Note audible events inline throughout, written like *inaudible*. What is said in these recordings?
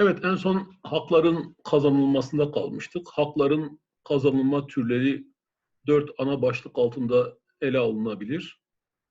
Evet, en son hakların kazanılmasında kalmıştık. Hakların kazanılma türleri dört ana başlık altında ele alınabilir.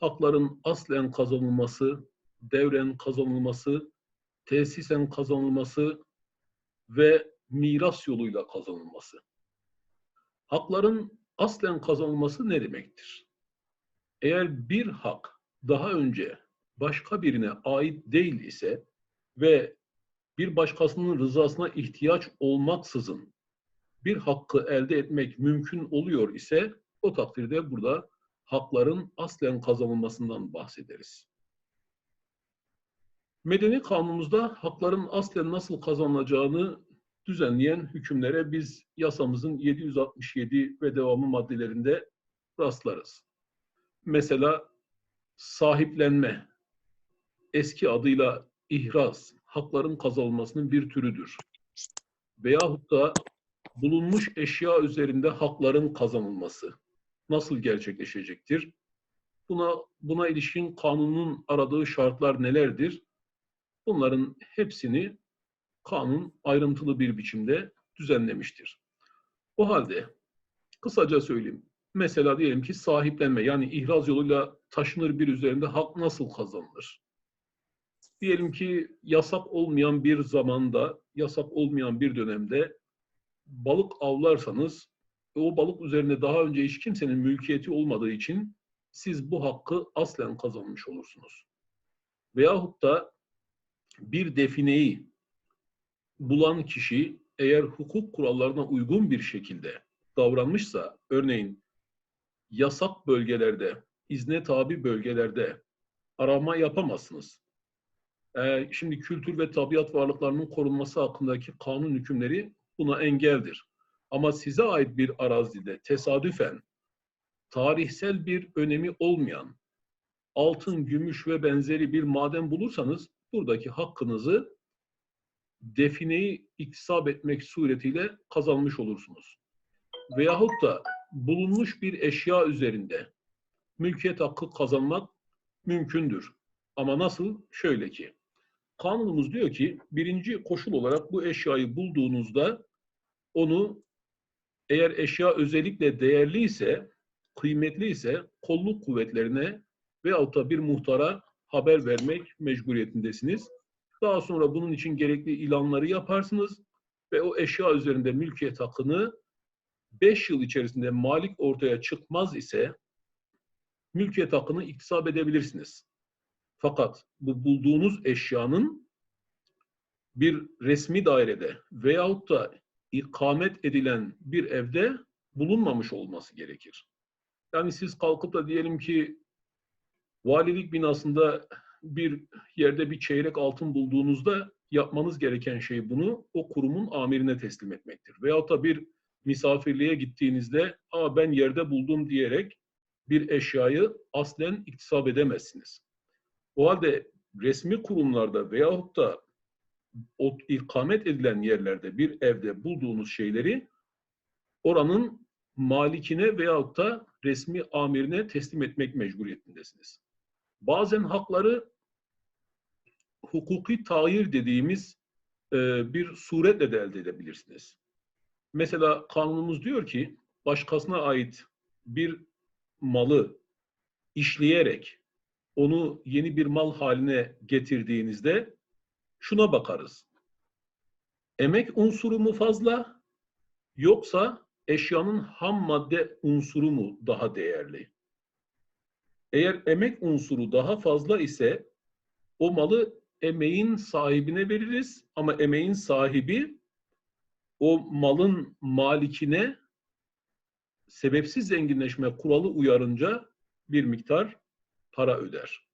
Hakların aslen kazanılması, devren kazanılması, tesisen kazanılması ve miras yoluyla kazanılması. Hakların aslen kazanılması ne demektir? Eğer bir hak daha önce başka birine ait değil ise ve bir başkasının rızasına ihtiyaç olmaksızın bir hakkı elde etmek mümkün oluyor ise o takdirde burada hakların aslen kazanılmasından bahsederiz. Medeni kanunumuzda hakların aslen nasıl kazanılacağını düzenleyen hükümlere biz yasamızın 767 ve devamı maddelerinde rastlarız. Mesela sahiplenme, eski adıyla ihraz, hakların kazanılmasının bir türüdür. Veyahut da bulunmuş eşya üzerinde hakların kazanılması nasıl gerçekleşecektir? Buna, buna ilişkin kanunun aradığı şartlar nelerdir? Bunların hepsini kanun ayrıntılı bir biçimde düzenlemiştir. O halde kısaca söyleyeyim. Mesela diyelim ki sahiplenme yani ihraz yoluyla taşınır bir üzerinde hak nasıl kazanılır? Diyelim ki yasak olmayan bir zamanda, yasak olmayan bir dönemde balık avlarsanız o balık üzerinde daha önce hiç kimsenin mülkiyeti olmadığı için siz bu hakkı aslen kazanmış olursunuz. Veyahut da bir defineyi bulan kişi eğer hukuk kurallarına uygun bir şekilde davranmışsa, örneğin yasak bölgelerde, izne tabi bölgelerde arama yapamazsınız. Ee, şimdi kültür ve tabiat varlıklarının korunması hakkındaki kanun hükümleri buna engeldir. Ama size ait bir arazide tesadüfen tarihsel bir önemi olmayan altın, gümüş ve benzeri bir maden bulursanız buradaki hakkınızı defineyi iktisap etmek suretiyle kazanmış olursunuz. Veyahut da bulunmuş bir eşya üzerinde mülkiyet hakkı kazanmak mümkündür. Ama nasıl? Şöyle ki, kanunumuz diyor ki birinci koşul olarak bu eşyayı bulduğunuzda onu eğer eşya özellikle değerliyse, kıymetliyse kolluk kuvvetlerine veyahut da bir muhtara haber vermek mecburiyetindesiniz. Daha sonra bunun için gerekli ilanları yaparsınız ve o eşya üzerinde mülkiyet hakkını 5 yıl içerisinde malik ortaya çıkmaz ise mülkiyet hakkını iktisap edebilirsiniz. Fakat bu bulduğunuz eşyanın bir resmi dairede veyahut da ikamet edilen bir evde bulunmamış olması gerekir. Yani siz kalkıp da diyelim ki valilik binasında bir yerde bir çeyrek altın bulduğunuzda yapmanız gereken şey bunu o kurumun amirine teslim etmektir. Veyahut da bir misafirliğe gittiğinizde Aa, ben yerde buldum diyerek bir eşyayı aslen iktisap edemezsiniz. O halde resmi kurumlarda veyahut da o ikamet edilen yerlerde bir evde bulduğunuz şeyleri oranın malikine veyahut da resmi amirine teslim etmek mecburiyetindesiniz. Bazen hakları hukuki tayir dediğimiz e, bir suretle de elde edebilirsiniz. Mesela kanunumuz diyor ki başkasına ait bir malı işleyerek onu yeni bir mal haline getirdiğinizde şuna bakarız. Emek unsuru mu fazla yoksa eşyanın ham madde unsuru mu daha değerli? Eğer emek unsuru daha fazla ise o malı emeğin sahibine veririz ama emeğin sahibi o malın malikine sebepsiz zenginleşme kuralı uyarınca bir miktar para öder.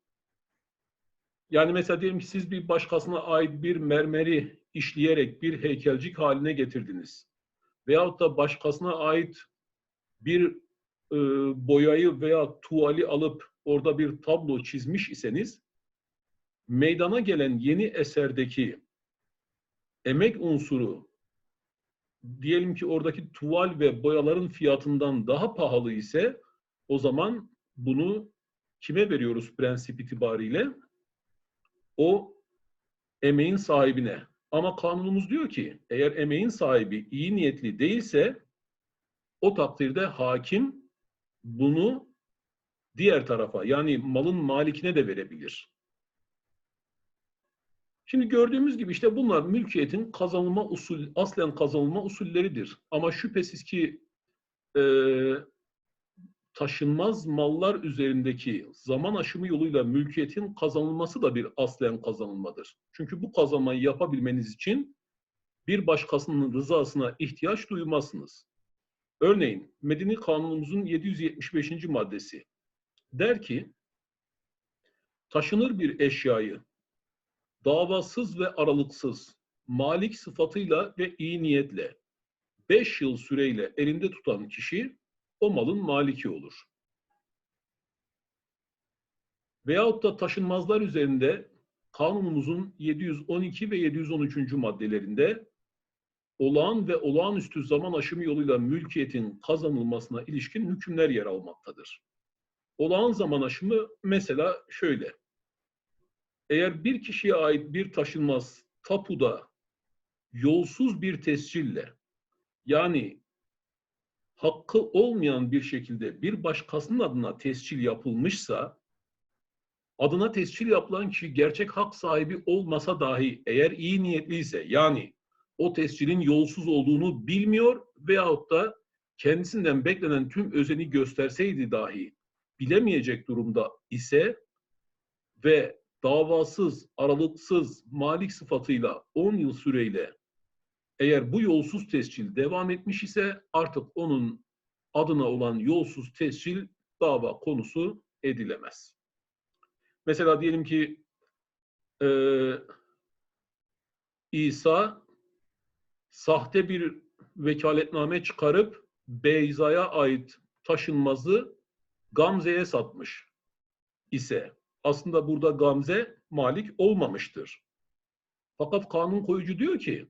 Yani mesela diyelim ki siz bir başkasına ait bir mermeri işleyerek bir heykelcik haline getirdiniz. Veyahut da başkasına ait bir e, boyayı veya tuvali alıp orada bir tablo çizmiş iseniz meydana gelen yeni eserdeki emek unsuru diyelim ki oradaki tuval ve boyaların fiyatından daha pahalı ise o zaman bunu kime veriyoruz prensip itibariyle? O emeğin sahibine Ama kanunumuz diyor ki eğer emeğin sahibi iyi niyetli değilse o takdirde hakim bunu diğer tarafa yani malın malikine de verebilir. Şimdi gördüğümüz gibi işte bunlar mülkiyetin kazanılma usul, aslen kazanılma usulleridir. Ama şüphesiz ki e, taşınmaz mallar üzerindeki zaman aşımı yoluyla mülkiyetin kazanılması da bir aslen kazanılmadır. Çünkü bu kazanmayı yapabilmeniz için bir başkasının rızasına ihtiyaç duymazsınız. Örneğin Medeni Kanunumuzun 775. maddesi der ki taşınır bir eşyayı davasız ve aralıksız malik sıfatıyla ve iyi niyetle 5 yıl süreyle elinde tutan kişi o malın maliki olur. Veyahut da taşınmazlar üzerinde kanunumuzun 712 ve 713. maddelerinde olağan ve olağanüstü zaman aşımı yoluyla mülkiyetin kazanılmasına ilişkin hükümler yer almaktadır. Olağan zaman aşımı mesela şöyle. Eğer bir kişiye ait bir taşınmaz tapuda yolsuz bir tescille yani hakkı olmayan bir şekilde bir başkasının adına tescil yapılmışsa adına tescil yapılan kişi gerçek hak sahibi olmasa dahi eğer iyi niyetliyse yani o tescilin yolsuz olduğunu bilmiyor veyahut da kendisinden beklenen tüm özeni gösterseydi dahi bilemeyecek durumda ise ve davasız, aralıksız, malik sıfatıyla 10 yıl süreyle eğer bu yolsuz tescil devam etmiş ise artık onun adına olan yolsuz tescil dava konusu edilemez. Mesela diyelim ki e, İsa sahte bir vekaletname çıkarıp Beyza'ya ait taşınmazı Gamze'ye satmış ise aslında burada Gamze malik olmamıştır. Fakat kanun koyucu diyor ki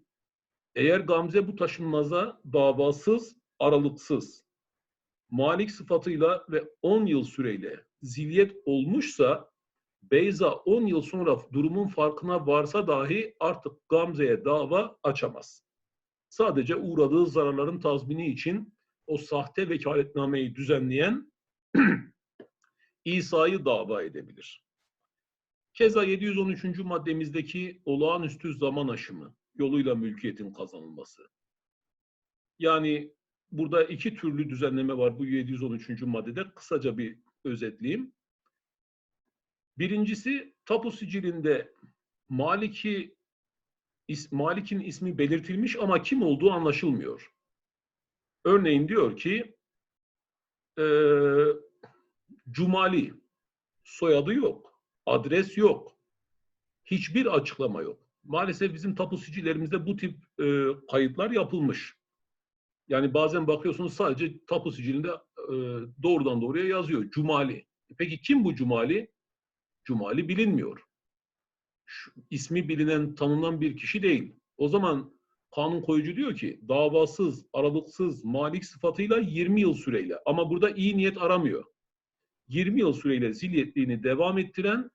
eğer Gamze bu taşınmaza davasız, aralıksız, malik sıfatıyla ve 10 yıl süreyle zilyet olmuşsa Beyza 10 yıl sonra durumun farkına varsa dahi artık Gamze'ye dava açamaz. Sadece uğradığı zararların tazmini için o sahte vekaletnameyi düzenleyen *clears throat* İsa'yı dava edebilir. Keza 713. maddemizdeki olağanüstü zaman aşımı yoluyla mülkiyetin kazanılması. Yani burada iki türlü düzenleme var bu 713. maddede. Kısaca bir özetleyeyim. Birincisi tapu sicilinde maliki is, malikin ismi belirtilmiş ama kim olduğu anlaşılmıyor. Örneğin diyor ki e, Cumali soyadı yok, adres yok, hiçbir açıklama yok. Maalesef bizim tapu sicillerimizde bu tip e, kayıtlar yapılmış. Yani bazen bakıyorsunuz sadece tapu sicilinde e, doğrudan doğruya yazıyor Cumali. Peki kim bu Cumali? Cumali bilinmiyor. Şu, ismi bilinen, tanınan bir kişi değil. O zaman kanun koyucu diyor ki davasız, aralıksız, malik sıfatıyla 20 yıl süreyle ama burada iyi niyet aramıyor. 20 yıl süreyle zilyetliğini devam ettiren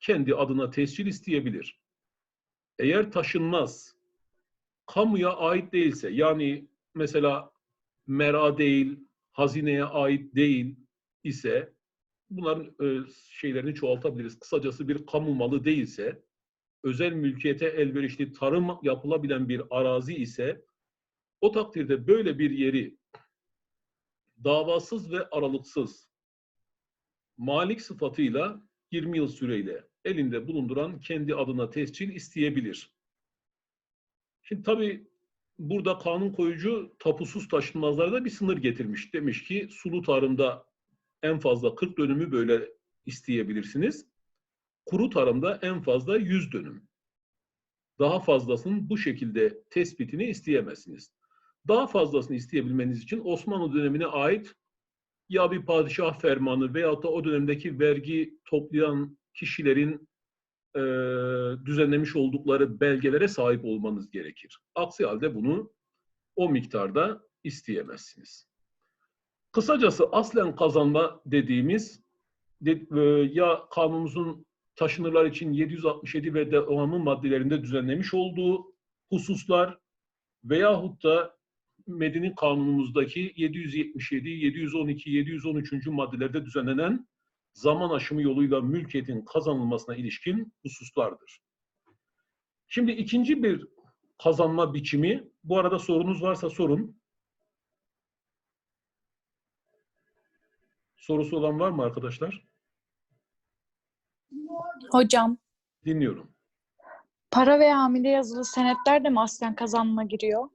kendi adına tescil isteyebilir. Eğer taşınmaz, kamuya ait değilse yani mesela mera değil, hazineye ait değil ise bunların e, şeylerini çoğaltabiliriz. Kısacası bir kamu malı değilse, özel mülkiyete elverişli tarım yapılabilen bir arazi ise o takdirde böyle bir yeri davasız ve aralıksız malik sıfatıyla 20 yıl süreyle elinde bulunduran kendi adına tescil isteyebilir. Şimdi tabii burada kanun koyucu tapusuz taşınmazlarda bir sınır getirmiş. Demiş ki sulu tarımda en fazla 40 dönümü böyle isteyebilirsiniz. Kuru tarımda en fazla 100 dönüm. Daha fazlasının bu şekilde tespitini isteyemezsiniz. Daha fazlasını isteyebilmeniz için Osmanlı dönemine ait ya bir padişah fermanı veyahut da o dönemdeki vergi toplayan kişilerin e, düzenlemiş oldukları belgelere sahip olmanız gerekir. Aksi halde bunu o miktarda isteyemezsiniz. Kısacası aslen kazanma dediğimiz de, e, ya kanunumuzun taşınırlar için 767 ve devamı maddelerinde düzenlemiş olduğu hususlar veyahut da Medeni Kanunumuzdaki 777, 712, 713. maddelerde düzenlenen zaman aşımı yoluyla mülkiyetin kazanılmasına ilişkin hususlardır. Şimdi ikinci bir kazanma biçimi, bu arada sorunuz varsa sorun. Sorusu olan var mı arkadaşlar? Hocam, Dinliyorum. para veya hamile yazılı senetler de mi aslen kazanma giriyor?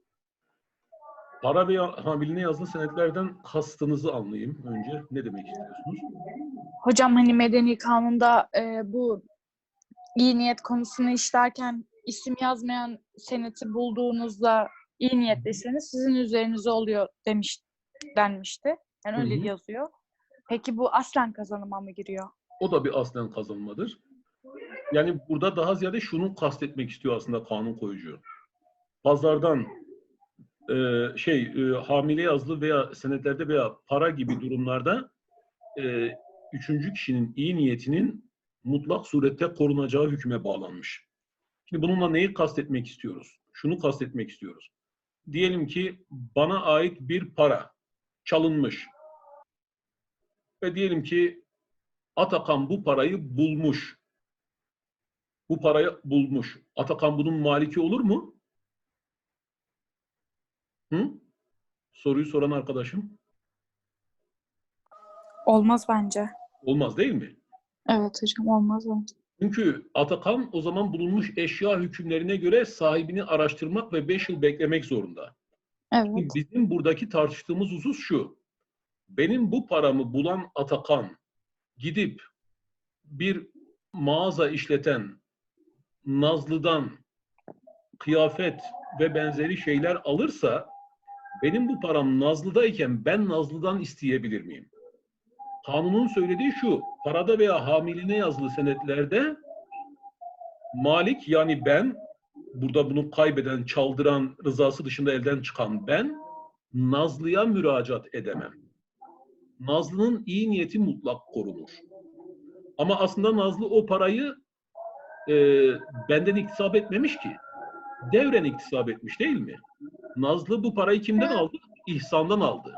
Para veya hamiline yazılı senetlerden kastınızı anlayayım önce. Ne demek istiyorsunuz? Hocam hani medeni kanunda e, bu iyi niyet konusunu işlerken isim yazmayan seneti bulduğunuzda iyi niyetliyseniz sizin üzerinize oluyor demiş denmişti. Yani öyle Hı hı. yazıyor. Peki bu aslen kazanıma mı giriyor? O da bir aslen kazanmadır. Yani burada daha ziyade şunu kastetmek istiyor aslında kanun koyucu. Pazardan e, şey e, hamile yazılı veya senetlerde veya para gibi durumlarda e, üçüncü kişinin iyi niyetinin mutlak surette korunacağı hüküme bağlanmış. Şimdi bununla neyi kastetmek istiyoruz? Şunu kastetmek istiyoruz. Diyelim ki bana ait bir para çalınmış. Ve diyelim ki Atakan bu parayı bulmuş. Bu parayı bulmuş. Atakan bunun maliki olur mu? Hı? Soruyu soran arkadaşım. Olmaz bence. Olmaz değil mi? Evet hocam olmaz bence. Çünkü Atakan o zaman bulunmuş eşya hükümlerine göre sahibini araştırmak ve 5 yıl beklemek zorunda. Evet. Bizim buradaki tartıştığımız husus şu. Benim bu paramı bulan Atakan gidip bir mağaza işleten Nazlı'dan kıyafet ve benzeri şeyler alırsa benim bu param Nazlı'dayken ben Nazlı'dan isteyebilir miyim? Kanunun söylediği şu, parada veya hamiline yazılı senetlerde malik yani ben, burada bunu kaybeden, çaldıran, rızası dışında elden çıkan ben, Nazlı'ya müracaat edemem. Nazlı'nın iyi niyeti mutlak korunur. Ama aslında Nazlı o parayı e, benden iktisap etmemiş ki. Devren iktisap etmiş değil mi? Nazlı bu parayı kimden aldı? İhsan'dan aldı.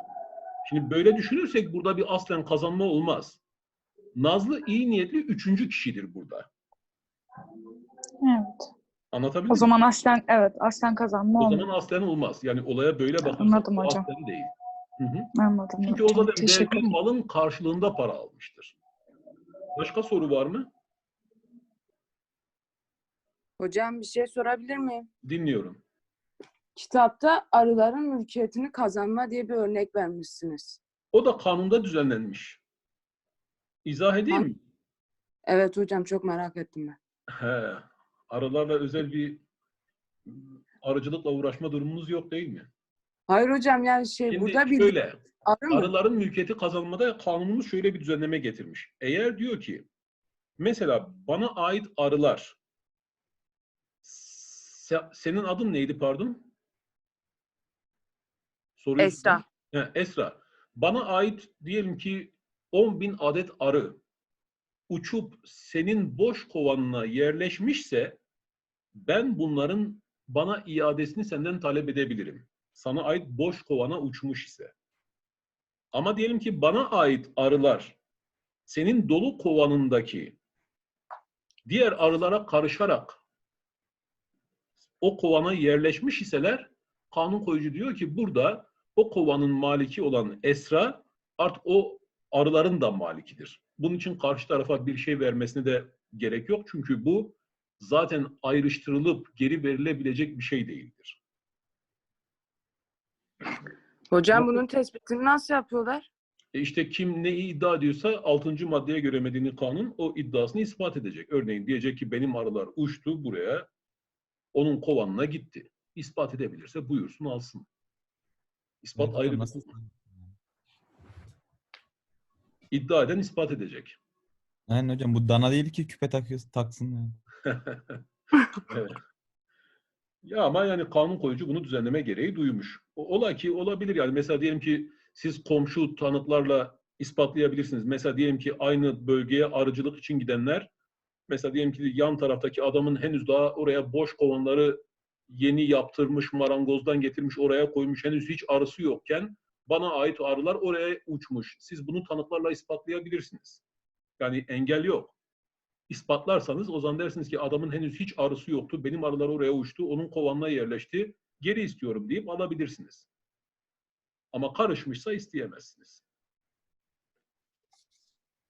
Şimdi böyle düşünürsek burada bir aslen kazanma olmaz. Nazlı iyi niyetli üçüncü kişidir burada. Evet. Anlatabildim O mi? zaman aslen evet aslen kazanma O olmaz. zaman aslen olmaz. Yani olaya böyle bakarsak Anladım bu hocam. aslen değil. Hı hı. Anladım. Çünkü o hocam. zaten Teşekkür verdiği ederim. malın karşılığında para almıştır. Başka soru var mı? Hocam bir şey sorabilir miyim? Dinliyorum. Kitapta arıların mülkiyetini kazanma diye bir örnek vermişsiniz. O da kanunda düzenlenmiş. İzah edeyim Ha. mi? Evet hocam çok merak ettim ben. He. Arılarla özel bir arıcılıkla uğraşma durumunuz yok değil mi? Hayır hocam yani şey Şimdi burada bir şöyle, arı mı? arıların mülkiyeti kazanmada kanunumuz şöyle bir düzenleme getirmiş. Eğer diyor ki, mesela bana ait arılar, se- senin adın neydi pardon? Soruyu Esra. He, Esra. Bana ait diyelim ki 10 bin adet arı uçup senin boş kovanına yerleşmişse ben bunların bana iadesini senden talep edebilirim. Sana ait boş kovana uçmuş ise. Ama diyelim ki bana ait arılar senin dolu kovanındaki diğer arılara karışarak o kovana yerleşmiş iseler kanun koyucu diyor ki burada o kovanın maliki olan Esra artık o arıların da malikidir. Bunun için karşı tarafa bir şey vermesine de gerek yok. Çünkü bu zaten ayrıştırılıp geri verilebilecek bir şey değildir. Hocam bunun tespitini nasıl yapıyorlar? E işte kim neyi iddia ediyorsa 6. maddeye göre medeni kanun o iddiasını ispat edecek. Örneğin diyecek ki benim arılar uçtu buraya, onun kovanına gitti. İspat edebilirse buyursun alsın. İspat Evet ayrı bir nasıl? İddia eden ispat edecek. Aynen hocam bu dana değil ki küpe takıyorsun taksın yani. *laughs* Evet. Ya ama yani kanun koyucu bunu düzenleme gereği duymuş. Ola ki olabilir yani. Mesela diyelim ki siz komşu tanıklarla ispatlayabilirsiniz. Mesela diyelim ki aynı bölgeye arıcılık için gidenler Mesela diyelim ki yan taraftaki adamın henüz daha oraya boş kovanları yeni yaptırmış, marangozdan getirmiş, oraya koymuş, henüz hiç arısı yokken bana ait arılar oraya uçmuş. Siz bunu tanıklarla ispatlayabilirsiniz. Yani engel yok. İspatlarsanız o zaman dersiniz ki adamın henüz hiç arısı yoktu, benim arılar oraya uçtu, onun kovanına yerleşti, geri istiyorum deyip alabilirsiniz. Ama karışmışsa isteyemezsiniz.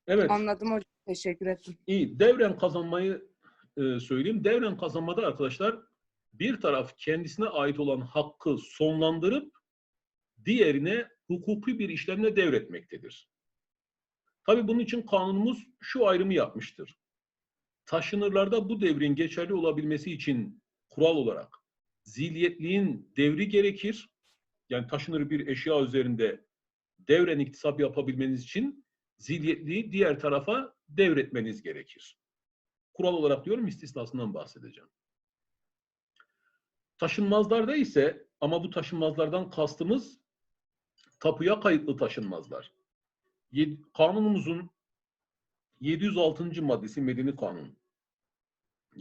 Evet. Anladım hocam. Teşekkür ettim. İyi. Devren kazanmayı e, söyleyeyim. Devren kazanmada arkadaşlar bir taraf kendisine ait olan hakkı sonlandırıp diğerine hukuki bir işlemle devretmektedir. Tabii bunun için kanunumuz şu ayrımı yapmıştır. Taşınırlarda bu devrin geçerli olabilmesi için kural olarak zilyetliğin devri gerekir. Yani taşınır bir eşya üzerinde devren iktisap yapabilmeniz için zilyetliği diğer tarafa devretmeniz gerekir. Kural olarak diyorum istisnasından bahsedeceğim. Taşınmazlarda ise ama bu taşınmazlardan kastımız tapuya kayıtlı taşınmazlar. Kanunumuzun 706. maddesi Medeni Kanun.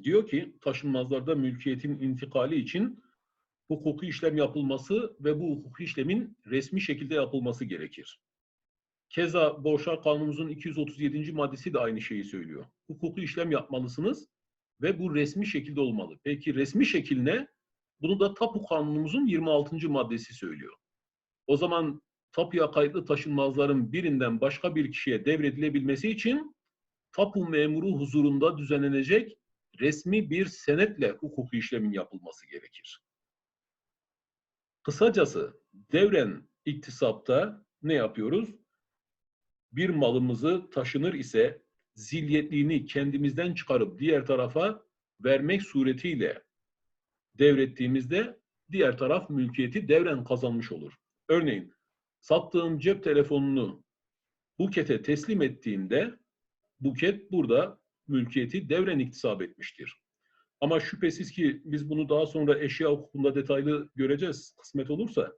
Diyor ki taşınmazlarda mülkiyetin intikali için hukuki işlem yapılması ve bu hukuki işlemin resmi şekilde yapılması gerekir. Keza Borçlar Kanunumuzun 237. maddesi de aynı şeyi söylüyor. Hukuki işlem yapmalısınız ve bu resmi şekilde olmalı. Peki resmi şekil ne? Bunu da Tapu Kanunumuzun 26. maddesi söylüyor. O zaman tapuya kayıtlı taşınmazların birinden başka bir kişiye devredilebilmesi için tapu memuru huzurunda düzenlenecek resmi bir senetle hukuki işlemin yapılması gerekir. Kısacası devren iktisapta ne yapıyoruz? Bir malımızı taşınır ise zilyetliğini kendimizden çıkarıp diğer tarafa vermek suretiyle devrettiğimizde diğer taraf mülkiyeti devren kazanmış olur. Örneğin sattığım cep telefonunu Buket'e teslim ettiğimde Buket burada mülkiyeti devren iktisap etmiştir. Ama şüphesiz ki biz bunu daha sonra eşya hukukunda detaylı göreceğiz kısmet olursa.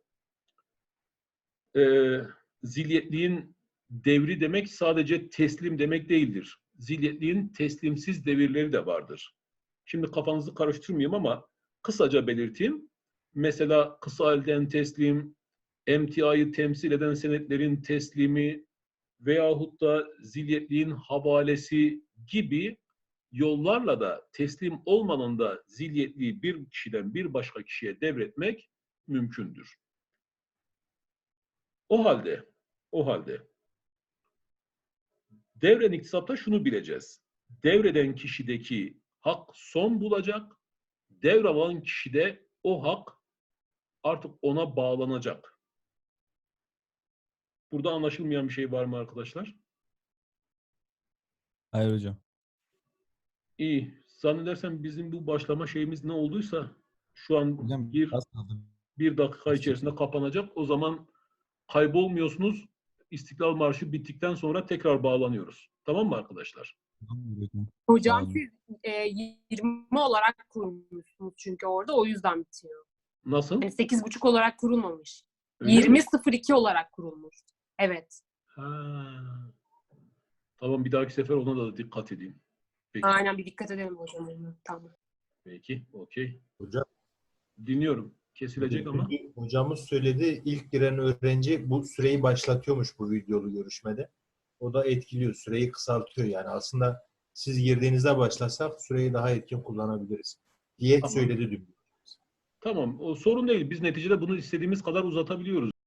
Ee, zilyetliğin devri demek sadece teslim demek değildir. Zilyetliğin teslimsiz devirleri de vardır. Şimdi kafanızı karıştırmayayım ama kısaca belirteyim. Mesela kısa elden teslim, emtiayı temsil eden senetlerin teslimi veyahut da zilyetliğin havalesi gibi yollarla da teslim olmanın da zilyetliği bir kişiden bir başka kişiye devretmek mümkündür. O halde, o halde devren iktisapta şunu bileceğiz. Devreden kişideki hak son bulacak, devralan kişide o hak artık ona bağlanacak. Burada anlaşılmayan bir şey var mı arkadaşlar? Hayır hocam. İyi. Zannedersem bizim bu başlama şeyimiz ne olduysa şu an Hocam bir, bir dakika içerisinde kapanacak. O zaman kaybolmuyorsunuz. İstiklal Marşı bittikten sonra tekrar bağlanıyoruz. Tamam mı arkadaşlar? Hocam. Tamam. siz e, 20 olarak kurmuşsunuz çünkü orada o yüzden bitiyor. Nasıl? Yani 8,5 olarak kurulmamış. Öyle mi? 20.02 olarak kurulmuş. Evet. Ha. Tamam bir dahaki sefer ona da dikkat edeyim. Peki. Aynen bir dikkat edelim hocam. Tamam. Peki. Okey. Hocam, Dinliyorum. Kesilecek ama. hocamız söyledi ilk giren öğrenci bu süreyi başlatıyormuş bu videolu görüşmede. O da etkiliyor, süreyi kısaltıyor yani. Aslında siz girdiğinizde başlasak süreyi daha etkin kullanabiliriz diye Tamam. söyledi dün. Tamam. O sorun değil. Biz neticede bunu istediğimiz kadar uzatabiliyoruz.